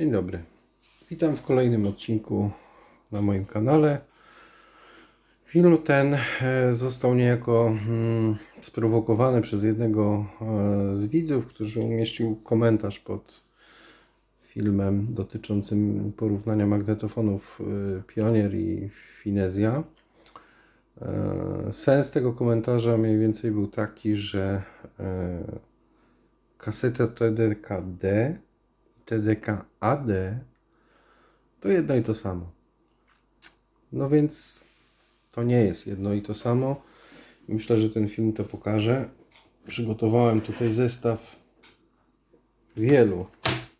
Dzień dobry. Witam w kolejnym odcinku na moim kanale. Film ten e, został niejako mm, sprowokowany przez jednego e, z widzów, który umieścił komentarz pod filmem dotyczącym porównania magnetofonów e, Pionier i Finezja. Sens tego komentarza mniej więcej był taki, że kaseta TDK-D i TDK-AD to jedno i to samo. No więc to nie jest jedno i to samo. Myślę, że ten film to pokaże. Przygotowałem tutaj zestaw wielu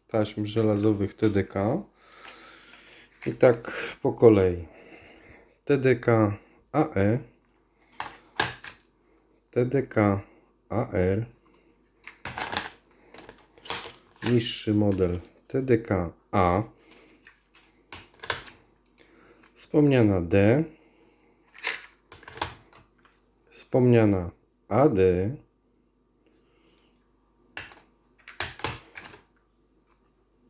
taśm żelazowych TDK. I tak po kolei. TDK AE, TDK AR, niższy model TDK A, wspomniana D, wspomniana AD,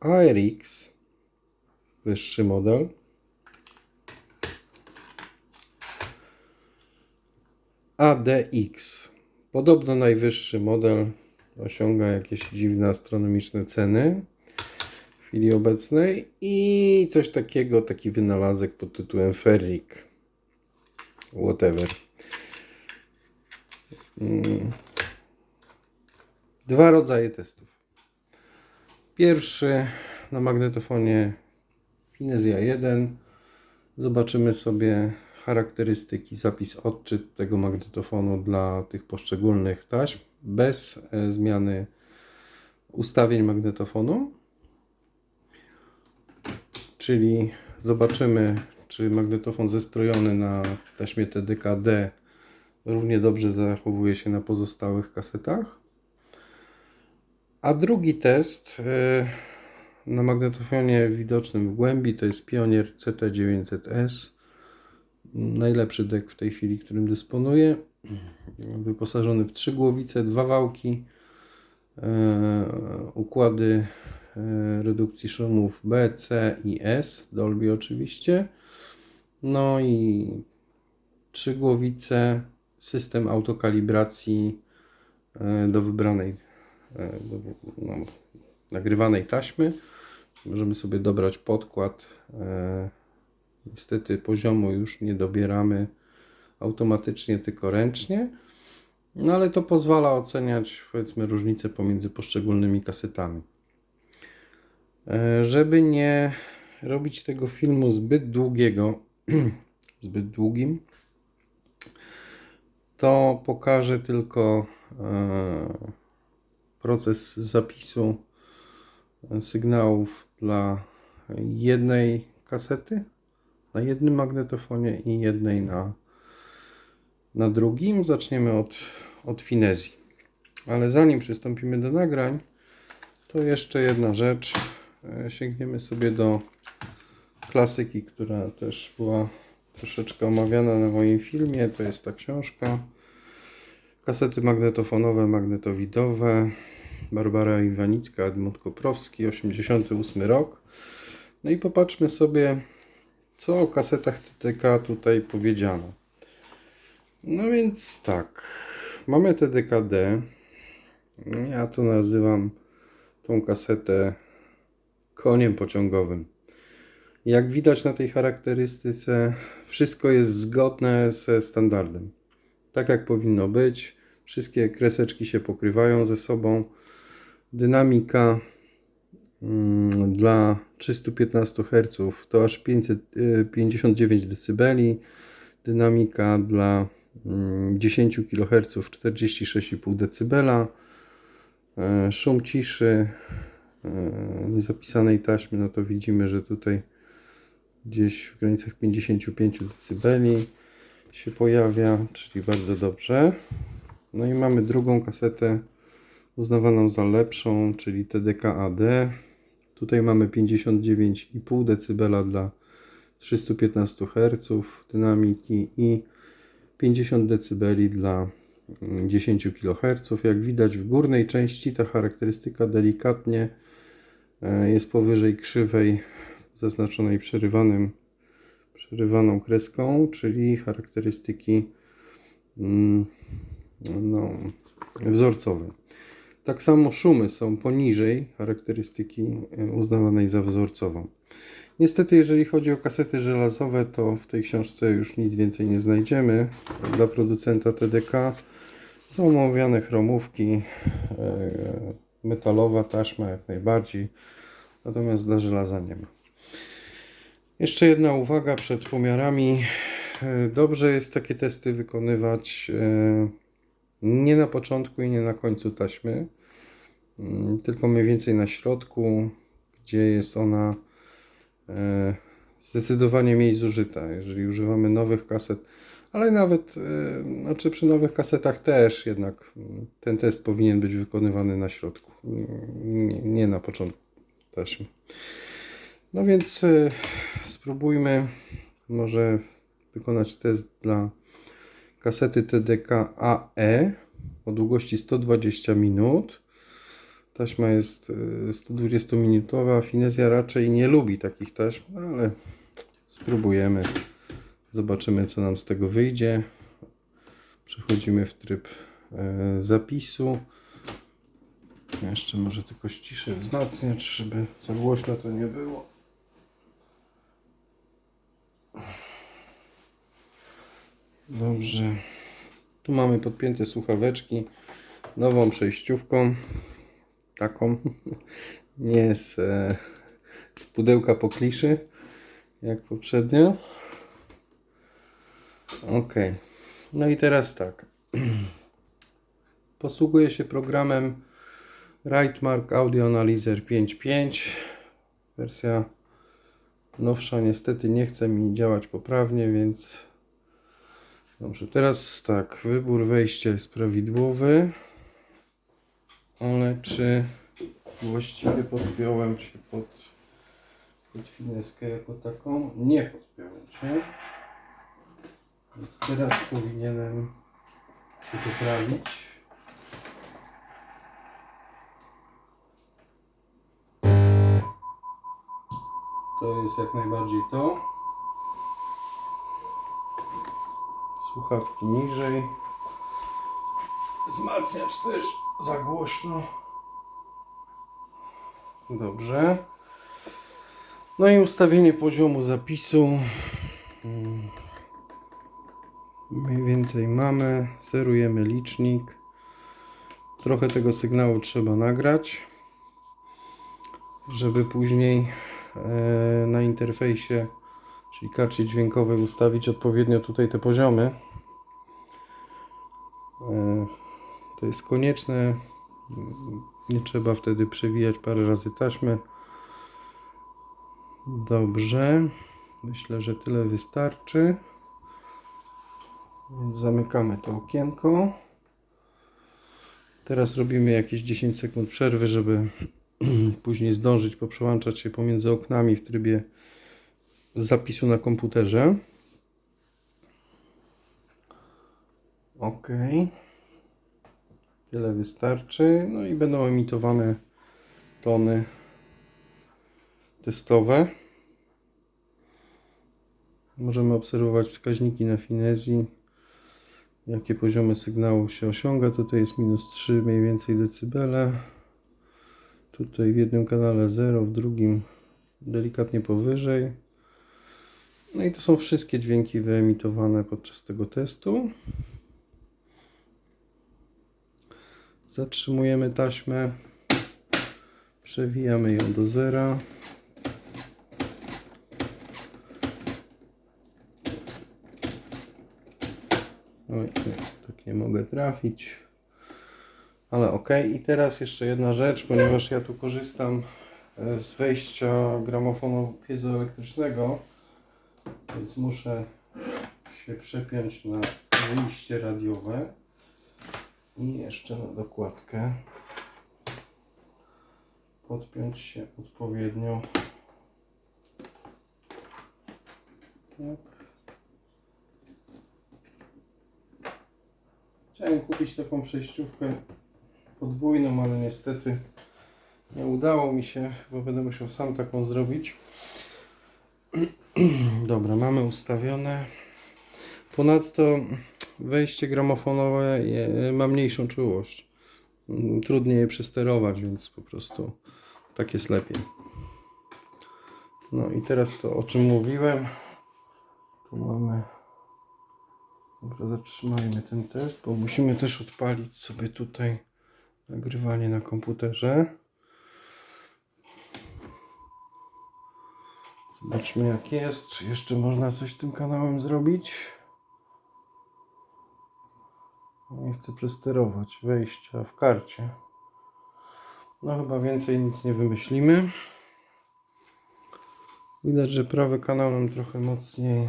ARX, wyższy model, ADX. Podobno najwyższy model osiąga jakieś dziwne astronomiczne ceny w chwili obecnej i coś takiego, taki wynalazek pod tytułem Ferric. Whatever. Mm. Dwa rodzaje testów. Pierwszy na magnetofonie Finezja 1. Zobaczymy sobie charakterystyki, zapis odczyt tego magnetofonu dla tych poszczególnych taśm bez e, zmiany ustawień magnetofonu. Czyli zobaczymy, czy magnetofon zestrojony na taśmie TDK-D równie dobrze zachowuje się na pozostałych kasetach. A drugi test e, na magnetofonie widocznym w głębi to jest Pionier CT900S najlepszy dek w tej chwili, którym dysponuję. Wyposażony w trzy głowice, dwa wałki, e, układy e, redukcji szumów B, C i S, Dolby oczywiście. No i trzy głowice, system autokalibracji e, do wybranej, do, no, nagrywanej taśmy. Możemy sobie dobrać podkład. Niestety poziomu już nie dobieramy automatycznie, tylko ręcznie. No ale to pozwala oceniać powiedzmy różnice pomiędzy poszczególnymi kasetami. E, Żeby nie robić tego filmu zbyt długiego, zbyt długim, to pokażę tylko e, proces zapisu sygnałów dla jednej kasety na jednym magnetofonie i jednej na, na drugim. Zaczniemy od, od finezji. Ale zanim przystąpimy do nagrań, to jeszcze jedna rzecz. E, Sięgniemy sobie do klasyki, która też była troszeczkę omawiana na moim filmie. To jest ta książka. Kasety magnetofonowe, magnetowidowe. Barbara Iwanicka, Edmund Koprowski, 88 rok. No i popatrzmy sobie, co o kasetach TDK tutaj powiedziano. No więc tak, mamy TDK-D. Ja tu nazywam tą kasetę koniem pociągowym. Jak widać na tej charakterystyce, wszystko jest zgodne ze standardem. Tak jak powinno być. Wszystkie kreseczki się pokrywają ze sobą. Dynamika mm, dla 315 Hz to aż 559 dB. Dynamika dla 10 kHz 46,5 dB. Szum ciszy e, zapisanej taśmy, no to widzimy, że tutaj gdzieś w granicach 55 dB się pojawia, czyli bardzo dobrze. No i mamy drugą kasetę uznawaną za lepszą, czyli TDK-AD. Tutaj mamy 59,5 dB dla 315 Hz dynamiki i 50 dB dla 10 kHz. Jak widać w górnej części ta charakterystyka delikatnie e, jest powyżej krzywej zaznaczonej przerywanym, przerywaną kreską, czyli charakterystyki mm, no, wzorcowe. Tak samo szumy są poniżej charakterystyki e, uznawanej za wzorcową. Niestety, jeżeli chodzi o kasety żelazowe, to w tej książce już nic więcej nie znajdziemy. Dla producenta TDK są omawiane chromówki, e, metalowa taśma jak najbardziej, natomiast dla żelaza nie ma. Jeszcze jedna uwaga przed pomiarami. E, Dobrze jest takie testy wykonywać e, nie na początku i nie na końcu taśmy, mm, tylko mniej więcej na środku, gdzie jest ona zdecydowanie mniej zużyta. Jeżeli używamy nowych kaset, ale nawet e, znaczy przy nowych kasetach też jednak ten test powinien być wykonywany na środku, nie, nie na początku taśmy. No więc e, spróbujmy może wykonać test dla kasety TDK AE o długości 120 minut. Taśma jest e, 120 minutowa. Finezja raczej nie lubi takich taśm, no ale spróbujemy. Zobaczymy co nam z tego wyjdzie. Przechodzimy w tryb e, zapisu. Jeszcze może tylko ściszę wzmacniacz, żeby za głośno to nie było. Dobrze. Tu mamy podpięte słuchaweczki nową przejściówką. Taką. Nie z, e, z pudełka po kliszy, jak poprzednio. Ok. No i teraz tak. Posługuję się programem Rightmark Audio Analyzer 5.5. Wersja nowsza niestety nie chce mi działać poprawnie, więc Dobrze, teraz tak, wybór wejścia jest prawidłowy, ale czy właściwie podpiąłem się pod, pod fineskę jako taką? Nie podpiąłem się. Więc teraz powinienem to poprawić. To jest jak najbardziej to. Słuchawki niżej. Wzmacniacz też za głośno. Dobrze. No i ustawienie poziomu zapisu. Mm. Mniej więcej mamy. Zerujemy licznik. Trochę tego sygnału trzeba nagrać, żeby później e, na interfejsie czyli karcie dźwiękowej ustawić odpowiednio tutaj te poziomy. To jest konieczne. Nie trzeba wtedy przewijać parę razy taśmy. Dobrze. Myślę, że tyle wystarczy. Więc zamykamy to okienko. Teraz robimy jakieś 10 sekund przerwy, żeby później zdążyć poprzełączać się pomiędzy oknami w trybie zapisu na komputerze. Ok. Tyle wystarczy. No i będą emitowane tony testowe. Możemy obserwować wskaźniki na finezji, jakie poziomy sygnału się osiąga. Tutaj jest minus 3 mniej więcej decybele. Tutaj w jednym kanale 0, w drugim delikatnie powyżej. No i to są wszystkie dźwięki wyemitowane podczas tego testu. Zatrzymujemy taśmę, przewijamy ją do zera. Oj, tak nie mogę trafić. Ale ok. I teraz jeszcze jedna rzecz, ponieważ ja tu korzystam e, z wejścia gramofonu piezoelektrycznego, więc muszę się przepiąć na wyjście radiowe i jeszcze na dokładkę podpiąć się odpowiednio. Tak. Chciałem kupić taką przejściówkę podwójną, ale niestety Nie udało mi się, bo będę musiał sam taką zrobić. Dobra, mamy ustawione. Ponadto wejście gramofonowe ma mniejszą czułość. Mm, Trudniej je przesterować, więc po prostu tak jest lepiej. No i teraz to o czym mówiłem. Tu mamy. Dobra, zatrzymajmy ten test, bo musimy też odpalić sobie tutaj nagrywanie na komputerze. Zobaczmy jak jest. Czy jeszcze można coś z tym kanałem zrobić? Nie chcę przesterować wejścia w karcie. No chyba więcej nic nie wymyślimy. Widać, że prawy kanał nam trochę mocniej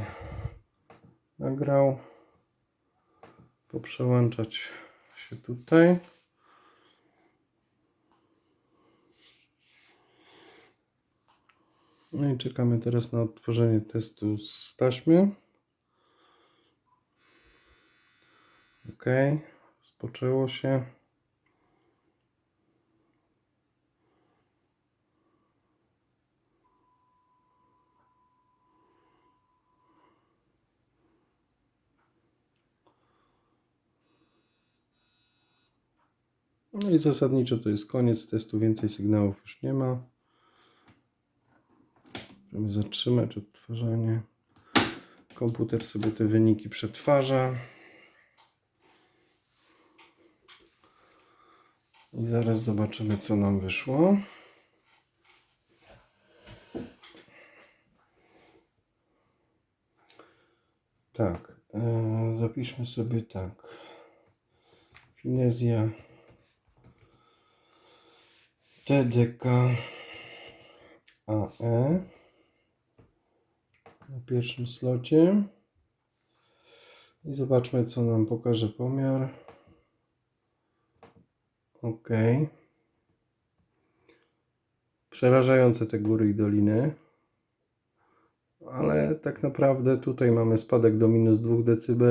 nagrał. Poprzełączać się tutaj. No i czekamy teraz na odtworzenie testu z taśmy. Ok, spoczęło się. No i zasadniczo to jest koniec testu, więcej sygnałów już nie ma. Żeby zatrzymać odtwarzanie. Komputer sobie te wyniki przetwarza. I zaraz zobaczymy, co nam wyszło. Tak, e, zapiszmy sobie tak. Finezja TDK AE na pierwszym slocie. I zobaczmy, co nam pokaże pomiar. Ok. Przerażające te góry i doliny. Ale tak naprawdę tutaj mamy spadek do minus 2 dB.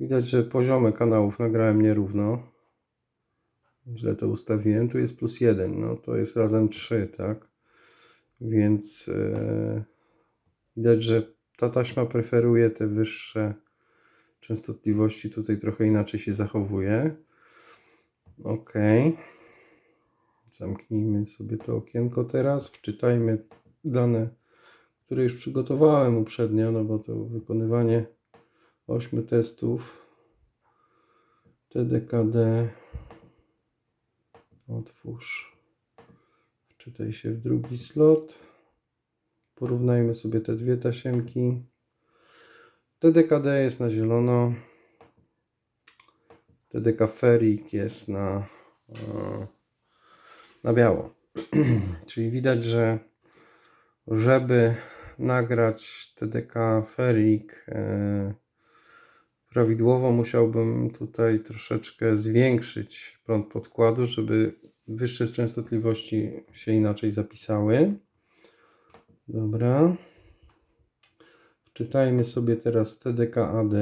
Widać, że poziomy kanałów nagrałem nierówno. Źle to ustawiłem. Tu jest plus 1. No to jest razem 3, tak? Więc e, widać, że ta taśma preferuje te wyższe częstotliwości. Tutaj trochę inaczej się zachowuje. Ok. Zamknijmy sobie to okienko teraz. Wczytajmy dane, które już przygotowałem uprzednio, no bo to wykonywanie 8 testów. TDKD. Otwórz. Wczytaj się w drugi slot. Porównajmy sobie te dwie tasiemki. TDKD jest na zielono. TDK Ferik jest na, e, na biało. Czyli widać, że żeby nagrać TDK Ferik e, prawidłowo, musiałbym tutaj troszeczkę zwiększyć prąd podkładu, żeby wyższe częstotliwości się inaczej zapisały. Dobra. Wczytajmy sobie teraz TDK AD.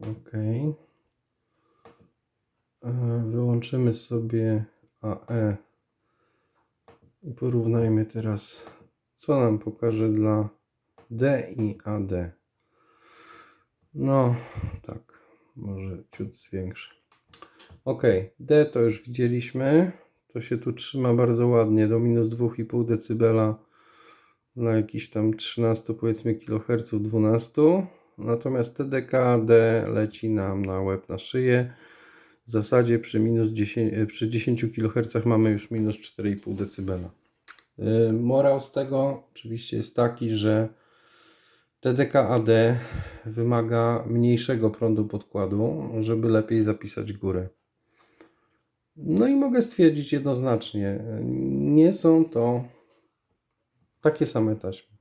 Ok. E, Wyłączymy sobie AE i porównajmy teraz, co nam pokaże dla D i AD. No, tak, może ciut zwiększę. Ok, D to już widzieliśmy. To się tu trzyma bardzo ładnie do minus 2,5 dB na jakiś tam 13 powiedzmy kHz 12 natomiast TDKD leci nam na łeb na szyję w zasadzie przy minus 10, e, przy 10 kHz mamy już minus 4,5 dB Yy, morał z tego oczywiście jest taki, że TDKAD wymaga mniejszego prądu podkładu, żeby lepiej zapisać górę. No i mogę stwierdzić jednoznacznie, nie są to takie same taśmy.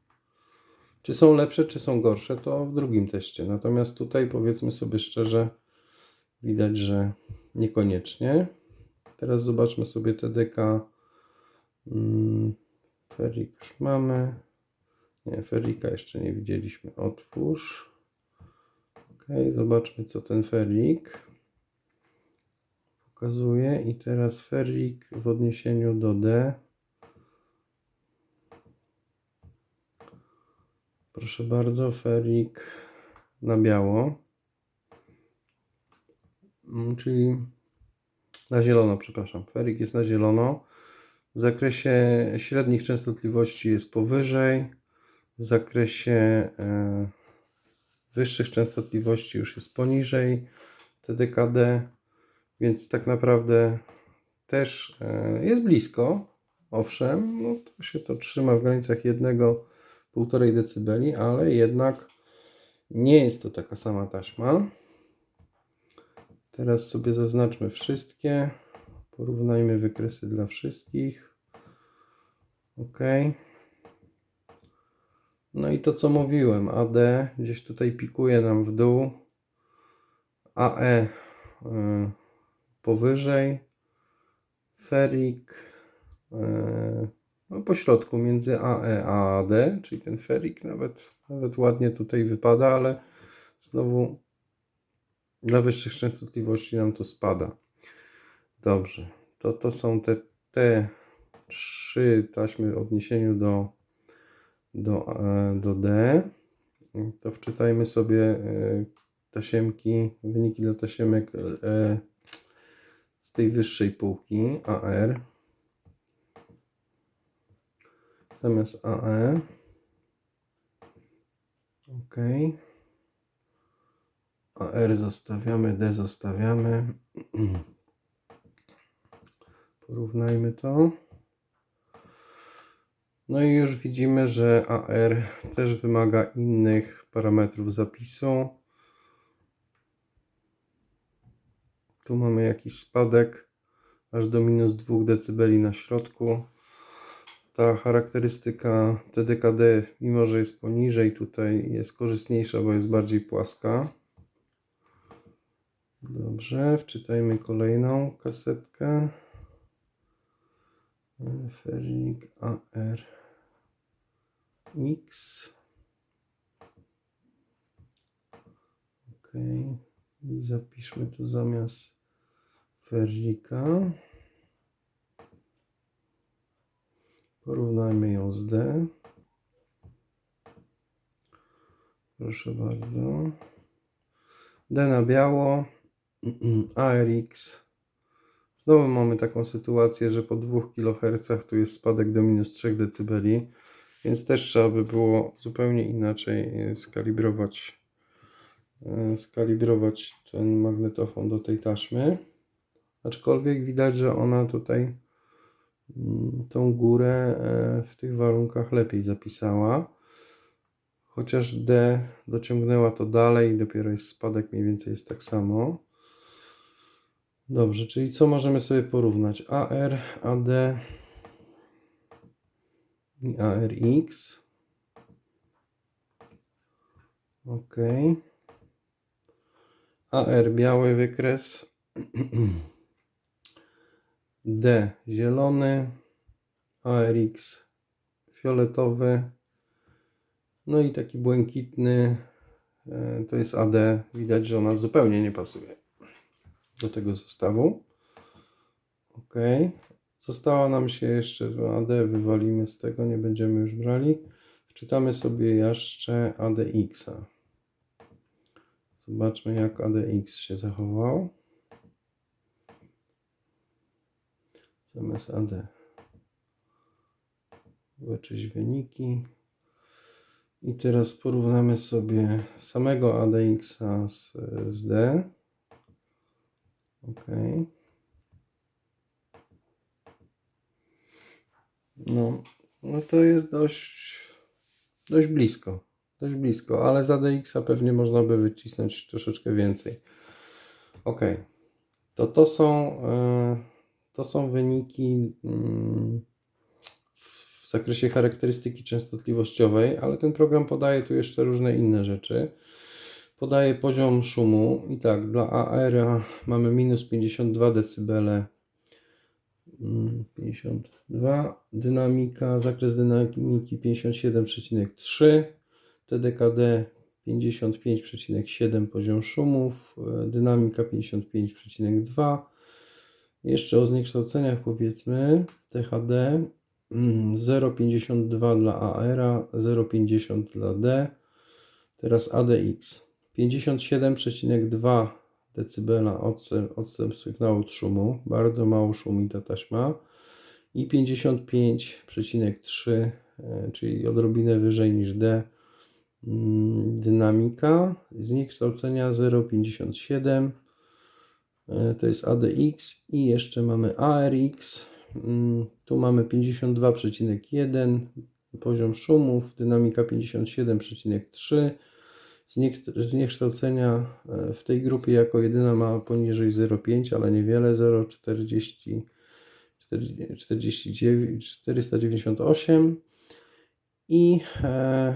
Czy są lepsze, czy są gorsze, to w drugim teście. Natomiast tutaj powiedzmy sobie szczerze, widać, że niekoniecznie. Teraz zobaczmy sobie TDK. Mm, Ferik już mamy. Nie, Ferika jeszcze nie widzieliśmy. Otwórz. Ok, zobaczmy co ten Ferik. pokazuje. I teraz ferrik w odniesieniu do D. Proszę bardzo, ferik na biało. Mm, Czyli na zielono, przepraszam. Ferik jest na zielono. W zakresie średnich częstotliwości jest powyżej. W zakresie e, wyższych częstotliwości już jest poniżej TDKD, więc tak naprawdę też e, jest blisko. Owszem, no to się to trzyma w granicach 1,5 decybeli, ale jednak nie jest to taka sama taśma. Teraz sobie zaznaczmy wszystkie. Porównajmy wykresy dla wszystkich. OK. No i to co mówiłem, AD gdzieś tutaj pikuje nam w dół, AE y, powyżej, ferik y, no po środku między AE a AD, czyli ten ferik nawet, nawet ładnie tutaj wypada, ale znowu dla wyższych częstotliwości nam to spada. Dobrze, to, to są te, te trzy taśmy w odniesieniu do, do, e, do D. To wczytajmy sobie e, tasiemki, wyniki dla tasiemek e, z tej wyższej półki AR. Zamiast AE. OK. AR zostawiamy, D zostawiamy. Porównajmy to. No i już widzimy, że AR też wymaga innych parametrów zapisu. Tu mamy jakiś spadek aż do minus 2 dB na środku. Ta charakterystyka TDKD, mimo że jest poniżej, tutaj jest korzystniejsza, bo jest bardziej płaska. Dobrze, wczytajmy kolejną kasetkę. Fernik AR X. OK. I zapiszmy tu zamiast Ferrika. Porównajmy ją z D. Proszę bardzo. D na biało. ARX. Znowu mamy taką sytuację, że po 2 kHz tu jest spadek do minus 3 dB, więc też trzeba by było zupełnie inaczej e, skalibrować, e, skalibrować ten magnetofon do tej taśmy. Aczkolwiek widać, że ona tutaj tą górę e, w tych warunkach lepiej zapisała. Chociaż D dociągnęła to dalej i dopiero jest spadek mniej więcej jest tak samo. Dobrze, czyli co możemy sobie porównać? AR, AD i ARX. OK. AR biały wykres. D zielony. ARX fioletowy. No i taki błękitny e, to jest AD. Widać, że ona zupełnie nie pasuje do tego zestawu. OK. Została nam się jeszcze AD, wywalimy z tego, nie będziemy już brali. Wczytamy sobie jeszcze ADX-a. Zobaczmy jak ADX się zachował. Zamiast AD. Wyniki. I teraz porównamy sobie samego ADX-a z, z D. Ok. No, no to jest dość, dość blisko. Dość blisko, ale za DX-a pewnie można by wycisnąć troszeczkę więcej. Ok. To to są, e, to są wyniki mm, w zakresie charakterystyki częstotliwościowej, ale ten program podaje tu jeszcze różne inne rzeczy. Podaje poziom szumu i tak, dla AR mamy minus 52 dB. 52, dynamika, zakres dynamiki 57,3, TDKD 55,7 poziom szumów, dynamika 55,2, Jeszcze o zniekształceniach powiedzmy. THD mm, 0,52 dla AR, 0,50 dla D. Teraz ADX 57,2 dB odstęp, odstęp sygnału od szumu. Bardzo mało szumi ta taśma. I 55,3, e, czyli odrobinę wyżej niż D. mm, Dynamika. Zniekształcenia 0,57. E, To jest ADX i jeszcze mamy ARX. Mm, Tu mamy 52,1 poziom szumów, dynamika 57,3. Zniek- Zniekształcenia e, w tej grupie jako jedyna ma poniżej 0,5, ale niewiele 0,40 49, 498 i, e,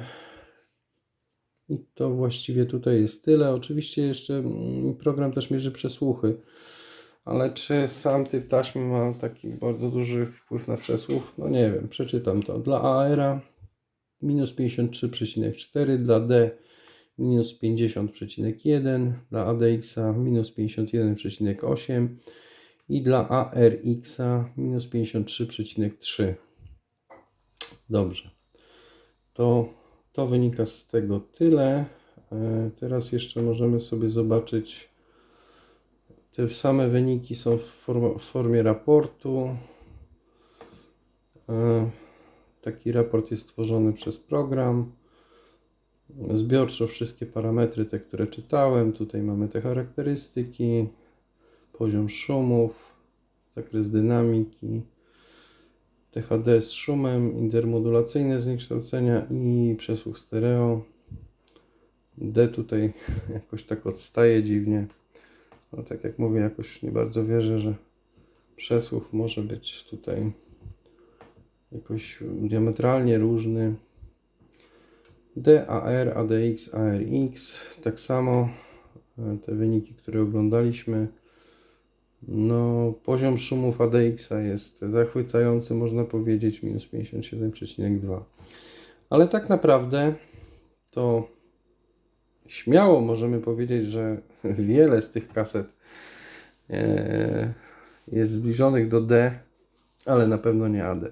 i to właściwie tutaj jest tyle. Oczywiście jeszcze mm, program też mierzy przesłuchy, ale czy sam typ taśmy ma taki bardzo duży wpływ na przesłuch? No nie wiem, przeczytam to. Dla AR minus 53,4, dla D minus 50,1, dla ADX minus 51,8 i dla ARX minus 53,3. Dobrze. To, to wynika z tego tyle. E, Teraz jeszcze możemy sobie zobaczyć. Te same wyniki są w, form, w formie raportu. E, Taki raport jest tworzony przez program. Zbiorczo wszystkie parametry, te, które czytałem. Tutaj mamy te charakterystyki, poziom szumów, zakres dynamiki, THD z szumem, intermodulacyjne zniekształcenia i przesłuch stereo. D tutaj jakoś tak odstaje dziwnie. No tak jak mówię, jakoś nie bardzo wierzę, że przesłuch może być tutaj jakoś diametralnie różny. DAR, ADX, ARX, tak samo e, te wyniki, które oglądaliśmy. No, poziom szumów ADX jest zachwycający, można powiedzieć, minus 57,2. Ale tak naprawdę to śmiało możemy powiedzieć, że wiele z tych kaset e, jest zbliżonych do D, ale na pewno nie AD.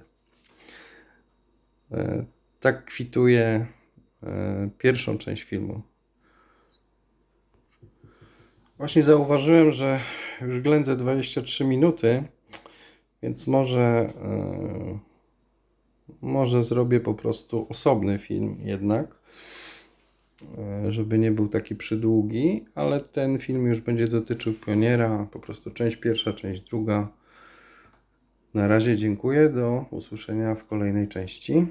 E, Tak kwituje e, pierwszą część filmu. Właśnie zauważyłem, że już ględzę 23 minuty, więc może, e, może zrobię po prostu osobny film jednak, e, żeby nie był taki przydługi, ale ten film już będzie dotyczył pioniera, po prostu część pierwsza, część druga. Na razie dziękuję, do usłyszenia w kolejnej części.